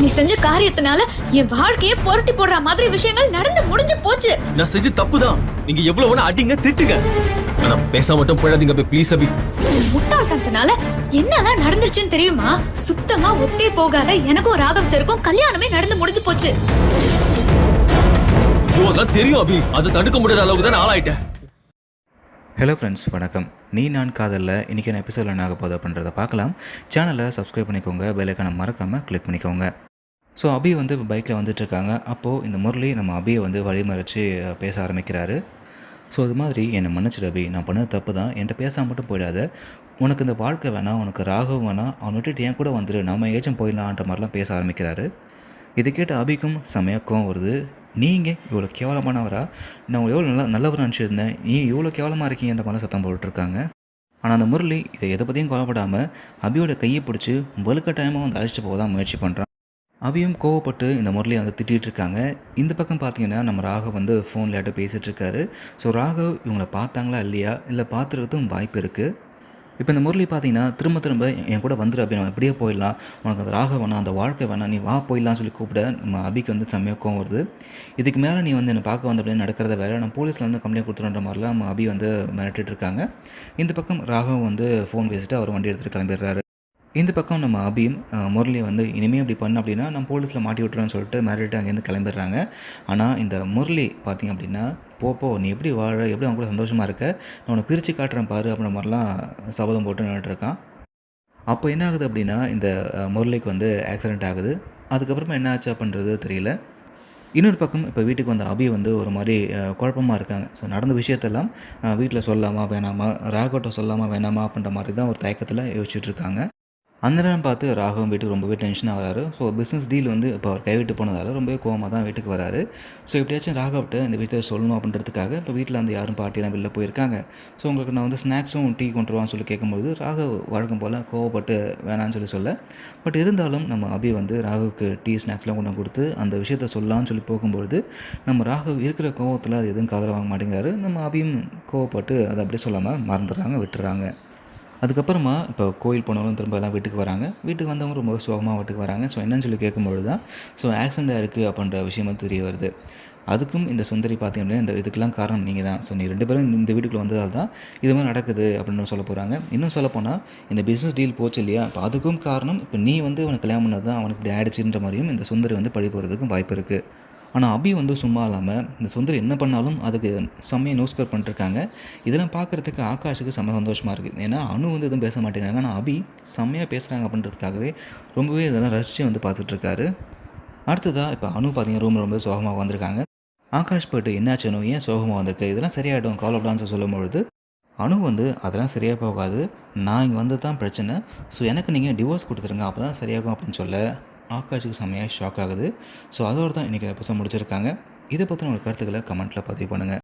நீ செஞ்ச காரியத்தினால என் வாழ்க்கையே புரட்டி போடுற மாதிரி விஷயங்கள் நடந்து முடிஞ்சு போச்சு. நான் செஞ்ச தப்பு தான் நீங்க எவ்வளவு வேணா அடிங்க திட்டுங்க. ஆனா பேச மட்டும் போயிடாதீங்க அபி. ப்ளீஸ் அபி. முட்டாள்தனத்தினால என்னெல்லாம் நடந்துருச்சுன்னு தெரியுமா? சுத்தமா ஒத்தே போகாத எனக்கும் ராகவ் சருக்கும் கல்யாணமே நடந்து முடிஞ்சு போச்சு. ஐயோ அதெல்லாம் தெரியும் அபி. அதை தடுக்க முடியாத அளவுக்கு தான் நான் ஆளாயிட்டேன். ஹலோ ஃப்ரெண்ட்ஸ் வணக்கம். நீ நான் காதலில் இன்றைக்கான எபிசோடில் என்ன ஆக போகுது அப்படின்றத பார்க்கலாம். சேனலை சப்ஸ்கிரைப் பண்ணிக்கோங்க பெல்லைக்கான மறக்காமல் கிளிக் பண்ணிக்கோங்க. ஸோ அபி வந்து பைக்கில் வந்துட்டுருக்காங்க அப்போது இந்த முரளி நம்ம அபியை வந்து வழிமறைச்சு பேச ஆரம்பிக்கிறாரு. ஸோ அது மாதிரி என்னை மன்னிச்சிடு அபி. நான் பண்ணது தப்பு தான். என்கிட்ட பேசாமல் மட்டும் போயிடாத. உனக்கு இந்த வாழ்க்கை வேணாம் உனக்கு ராகவும் வேணாம். அவனை விட்டுட்டு என் கூட வந்துரு. நம்ம ஏஜென்ட் போயிடலான்ற மாதிரிலாம் பேச ஆரம்பிக்கிறாரு. இது கேட்ட அபிக்கும் சமயக்கும் வருது. நீங்கள் இவ்வளோ கேவலமானவரா? நான் எவ்வளோ நல்லா நல்லவர் நினச்சிருந்தேன். நீ இவ்வளோ கேவலமாக இருக்கீங்கன்ற மாதிரி சத்தம் போட்டுருக்காங்க. ஆனால் அந்த முரளி இதை எதை பற்றியும் கவலைப்படாமல் அபியோட கையை பிடிச்சி வலுக்கட்டாயமாக வந்து அழைச்சிட்டு போக தான் முயற்சி பண்ணுறான் அபியும் கோவப்பட்டு இந்த முரளியை வந்து திட்டிகிட்டு இருக்காங்க. இந்த பக்கம் பார்த்தீங்கன்னா நம்ம ராகவ் வந்து ஃபோனில் யார்ட்ட பேசிகிட்டு இருக்காரு. ஸோ ராகவ் இவங்களை பார்த்தாங்களா இல்லையா? இல்லை பார்த்துருக்கிறதும் வாய்ப்பு இருக்குது இப்போ இந்த முரளி பார்த்தீங்கன்னா திரும்ப திரும்ப என் கூட வந்துரு அப்படின்னு அப்படியே போயிடலாம். உனக்கு அந்த ராக வேணாம் அந்த வாழ்க்கை வேணாம் நீ வா போயிடலாம் சொல்லி கூப்பிட நம்ம அபிக்கு வந்து செம்மையாக கோவம் வருது. இதுக்கு மேலே நீ வந்து என்னை பார்க்க வந்த அப்படின்னு நடக்கிறத வேறு நான் போலீஸில் வந்து கம்ப்ளைண்ட் கொடுத்துருன்ற மாதிரிலாம் நம்ம அபி வந்து மிரட்டிட்டு இருக்காங்க. இந்த பக்கம் ராகவ் வந்து ஃபோன் பேசிட்டு அவர் வண்டி எடுத்துகிட்டு கிளம்பிடுறாரு. இந்த பக்கம் நம்ம அபியும் முரளியை வந்து இனிமேல் அப்படி பண்ண அப்படின்னா நம்ம போலீஸில் மாட்டி விட்டுறோன்னு சொல்லிட்டு மிரட்டிட்டு அங்கேருந்து கிளம்பிடுறாங்க. ஆனால் இந்த முரளி பார்த்திங்க அப்படின்னா போப்போ நீ எப்படி வாழ எப்படி அவங்க கூட சந்தோஷமாக இருக்க? நான் உன்னை பிரித்து காட்டுறேன் பாரு அப்படின்ற மாதிரிலாம் சபதம் போட்டு நின்றுட்டுருக்கான் அப்போ என்ன ஆகுது அப்படின்னா இந்த முரளிக்கு வந்து ஆக்சிடென்ட் ஆகுது. அதுக்கப்புறமா என்ன ஆச்சு அப்படின்றது தெரியல. இன்னொரு பக்கம் இப்போ வீட்டுக்கு வந்த அபி வந்து ஒரு மாதிரி குழப்பமாக குழப்பமா இருக்காங்க. ஸோ நடந்த விஷயத்தெல்லாம் வீட்டில் சொல்லாமா வேணாமா ராகவட்ட சொல்லாமா வேணாமா அப்படின்ற மாதிரி தான் ஒரு தயக்கத்தில் யோசிச்சுட்ருக்காங்க அந்த நேரம் பார்த்து ராகவும் வீட்டுக்கு ரொம்பவே டென்ஷனாக ஆகிறாரு ஸோ பிஸ்னஸ் டீல் வந்து இப்போ அவர் கைவிட்டு போனதால் ரொம்பவே கோவமாக தான் வீட்டுக்கு வராரு. ஸோ எப்படியாச்சும் ராகவ்கிட்ட இந்த விஷயத்தை சொல்லணும் அப்படின்றதுக்காக இப்போ வீட்டில் வந்து யாரும் பாட்டிலாம் வெளில போயிருக்காங்க. ஸோ உங்களுக்கு நான் வந்து ஸ்நாக்ஸும் டீ கொண்டு வான்னு சொல்லி கேட்கும்போது ராகவ் வழக்கம் போல் கோவப்பட்டு வேணான்னு சொல்லி சொல்ல. பட் இருந்தாலும் நம்ம அபி வந்து ராகுவுக்கு டீ ஸ்நாக்ஸ்லாம் கொண்டு கொடுத்து அந்த விஷயத்த சொல்லலாம்னு சொல்லி போகும்பொழுது நம்ம ராகவ் இருக்கிற கோவத்தில் அது எதுவும் காதல வாங்க மாட்டேங்கிறாரு. நம்ம அபியும் கோவப்பட்டு அதை அப்படியே சொல்லாமல் மறந்துடுறாங்க விட்டுறாங்க. அதுக்கப்புறமா இப்போ கோயில் போனவங்களும் திரும்ப எல்லாம் வீட்டுக்கு வராங்க. வீட்டுக்கு வந்தவங்க ரொம்ப சோகமாக வீட்டுக்கு வராங்க. ஸோ என்னன்னு சொல்லி கேட்கும்பொழுது தான் ஸோ ஆக்சிடெண்ட் இருக்குது அப்படின்ற விஷயமா தெரிய வருது. அதுக்கும் இந்த சுந்தரி பார்த்தீங்க அப்படின்னா இந்த இதுக்கெல்லாம் காரணம் நீங்கள் தான். ஸோ நீ ரெண்டு பேரும் இந்த- வீட்டுக்குள்ளே வந்ததால் தான் இது மாதிரி நடக்குது அப்படின்னு சொல்ல போகிறாங்க இன்னும் சொல்லப்போனால் இந்த பிஸ்னஸ் டீல் போச்சு இல்லையா? இப்போ அதுக்கும் காரணம் இப்போ நீ வந்து அவனுக்கு கல்யாணம் பண்ணது தான் அவனுக்கு இப்படி ஆயிடுச்சுன்ற மாதிரியும் இந்த சுந்தரி வந்து பழி போகிறதுக்கும் வாய்ப்பு இருக்குது ஆனால் அபி வந்து சும்மா இல்லாமல் இந்த சுந்தர் என்ன பண்ணாலும் அதுக்கு செம்மையை நோஸ்கர் பண்ணிட்டுருக்காங்க. இதெல்லாம் பார்க்குறதுக்கு ஆகாஷுக்கு செம்ம சந்தோஷமாக இருக்குது ஏன்னா அனு வந்து எதுவும் பேச மாட்டேங்கிறாங்க. ஆனால் அபி செம்மையாக பேசுகிறாங்க அப்படின்றதுக்காகவே ரொம்பவே இதெல்லாம் ரசித்து வந்து பார்த்துட்ருக்காரு அடுத்ததாக இப்போ அனு பார்த்தீங்கன்னா ரூம் ரொம்ப சோகமாக வந்திருக்காங்க ஆகாஷ் போய்ட்டு என்னாச்சு அனு? ஏன் சோகமாக வந்திருக்கு? இதெல்லாம் சரியாயிடும். கால் அப்டான்னு சொல்லும் அனு வந்து அதெல்லாம் சரியாக போகாது. நான் இங்கே வந்து தான் பிரச்சனை. ஸோ எனக்கு நீங்கள் டிவோர்ஸ் கொடுத்துருங்க. அப்போ தான் சரியாகும் அப்படின்னு சொல்ல. ஆகாஷுக்கு செம்மையாக ஷாக் ஆகுது. ஸோ அதோடு தான் இன்றைக்கி எபிசோட் முடிச்சிருக்காங்க. இதை பற்றின ஒரு கருத்துக்களை கமெண்ட்டில் பதிவு பண்ணுங்கள்